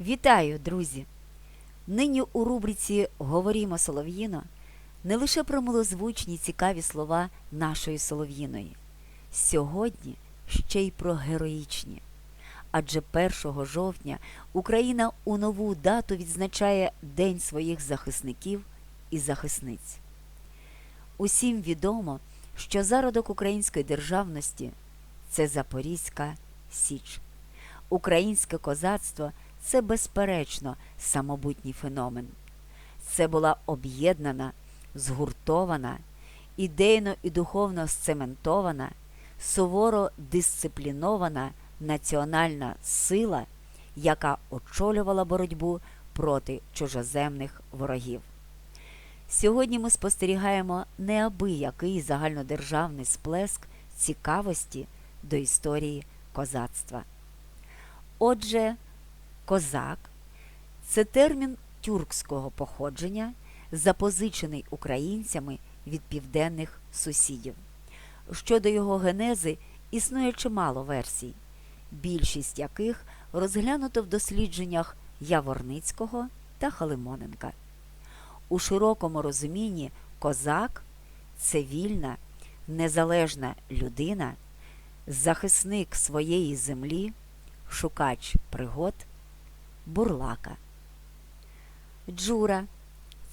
Вітаю, друзі! Нині у рубриці Говорімо Солов'їно не лише про милозвучні цікаві слова нашої Солов'їної. Сьогодні ще й про героїчні. Адже 1 жовтня Україна у нову дату відзначає День своїх захисників і захисниць. Усім відомо, що зародок української державності це Запорізька Січ. Українське козацтво це безперечно самобутній феномен. Це була об'єднана, згуртована, ідейно і духовно сцементована, суворо дисциплінована національна сила, яка очолювала боротьбу проти чужоземних ворогів. Сьогодні ми спостерігаємо неабиякий загальнодержавний сплеск цікавості до історії козацтва. Отже, козак це термін тюркського походження, запозичений українцями від південних сусідів. Щодо його генези існує чимало версій, більшість яких розглянуто в дослідженнях Яворницького та Халимоненка. У широкому розумінні козак це вільна, незалежна людина, захисник своєї землі, шукач пригод, бурлака. Джура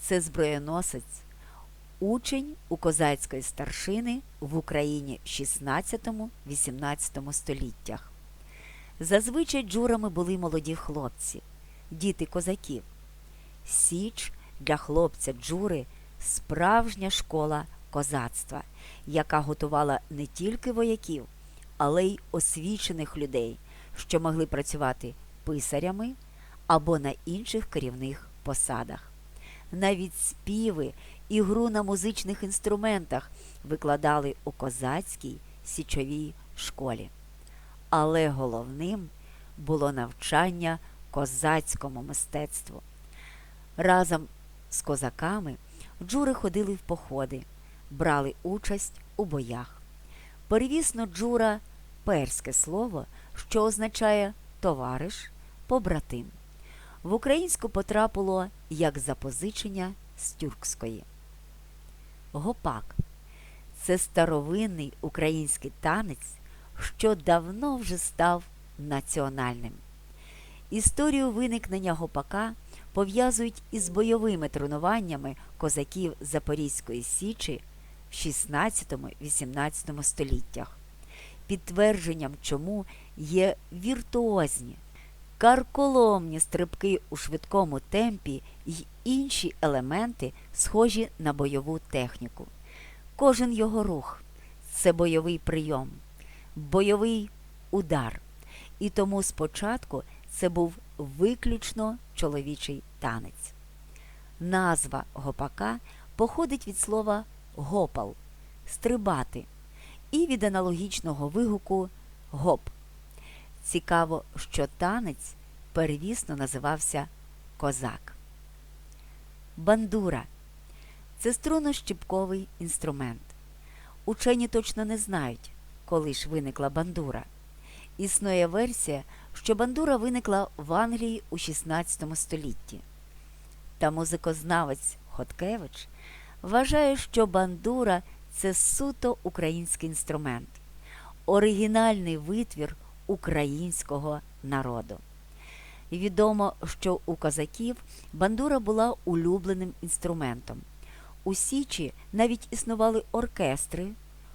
це зброєносець, учень у козацької старшини в Україні в 16-18 століттях. Зазвичай джурами були молоді хлопці, діти козаків. Січ для хлопця джури справжня школа козацтва, яка готувала не тільки вояків, але й освічених людей, що могли працювати писарями або на інших керівних посадах. Навіть співи і гру на музичних інструментах викладали у козацькій січовій школі. Але головним було навчання козацькому мистецтву. Разом з козаками джури ходили в походи, брали участь у боях. Перевісно джура перське слово, що означає товариш, побратим. В українську потрапило як запозичення з тюркської. Гопак це старовинний український танець, що давно вже став національним. Історію виникнення гопака пов'язують із бойовими тренуваннями козаків Запорізької Січі в 16-18 століттях. Підтвердженням чому є віртуозні, карколомні стрибки у швидкому темпі й інші елементи, схожі на бойову техніку. Кожен його рух це бойовий прийом, бойовий удар. І тому спочатку це був виключно чоловічий танець. Назва гопака походить від слова гопал стрибати і від аналогічного вигуку гоп. Цікаво, що танець перевісно називався козак. Бандура це струнно-щіпковий інструмент. Учені точно не знають, коли ж виникла бандура. Існує версія, що бандура виникла в Англії у 16 столітті. Та музикознавець Хоткевич вважає, що бандура це суто український інструмент, оригінальний витвір українського народу. Відомо, що у козаків бандура була улюбленим інструментом. У Січі навіть існували оркестри,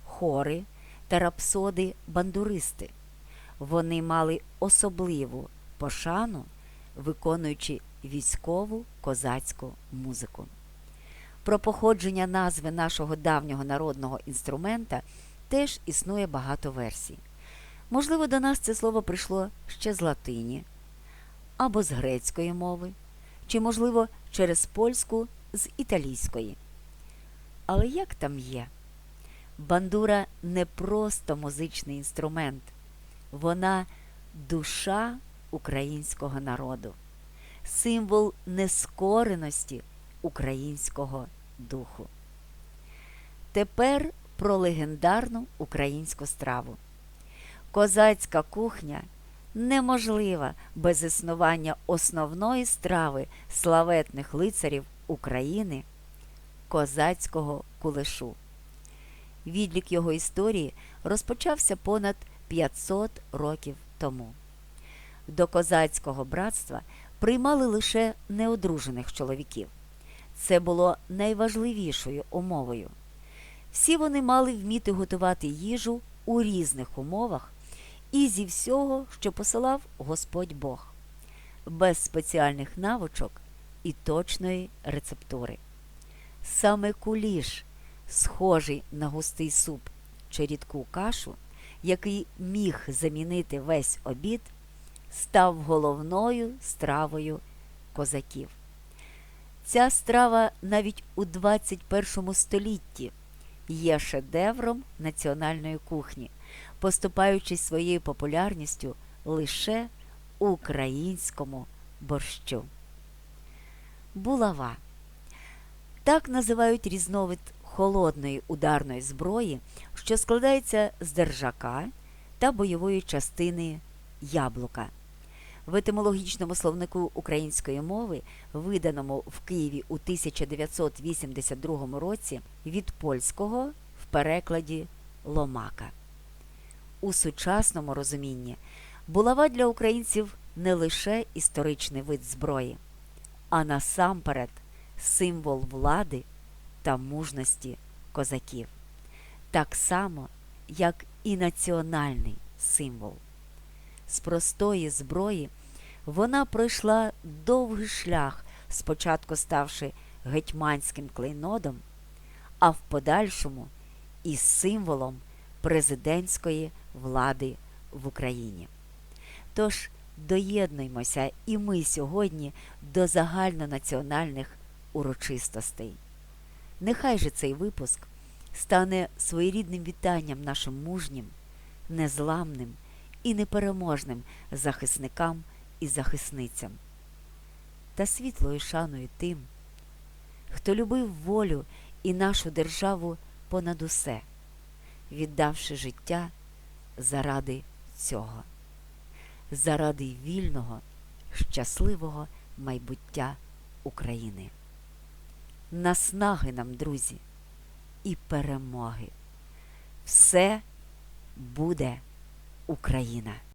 хори та рапсоди-бандуристи. Вони мали особливу пошану, виконуючи військову козацьку музику. Про походження назви нашого давнього народного інструмента теж існує багато версій. Можливо, до нас це слово прийшло ще з латині або з грецької мови, чи, можливо, через польську з італійської. Але як там є? Бандура не просто музичний інструмент, вона душа українського народу, символ нескореності українського духу. Тепер про легендарну українську страву. Козацька кухня неможлива без існування основної страви славетних лицарів України козацького кулешу. Відлік його історії розпочався понад 500 років тому. До козацького братства приймали лише неодружених чоловіків. Це було найважливішою умовою. Всі вони мали вміти готувати їжу у різних умовах і зі всього, що посилав Господь Бог, без спеціальних навичок і точної рецептури. Саме куліш, схожий на густий суп чи рідку кашу, який міг замінити весь обід, став головною стравою козаків. Ця страва навіть у 21 столітті є шедевром національної кухні, поступаючись своєю популярністю лише українському борщу. Булава. Так називають різновид холодної ударної зброї, що складається з держака та бойової частини яблука. В етимологічному словнику української мови, виданому в Києві у 1982 році, від польського в перекладі ломака. У сучасному розумінні булава для українців не лише історичний вид зброї, а насамперед символ влади та мужності козаків, так само, як і національний символ. З простої зброї вона пройшла довгий шлях, спочатку ставши гетьманським клейнодом, а в подальшому і символом президентської влади в Україні. Тож доєднуємося і ми сьогодні до загальнонаціональних урочистостей. Нехай же цей випуск стане своєрідним вітанням нашим мужнім, незламним і непереможним захисникам і захисницям, та світлою шаною тим, хто любив волю і нашу державу понад усе, віддавши життя заради цього, заради вільного, щасливого майбуття України. Наснаги нам, друзі, і перемоги. Все буде Україна!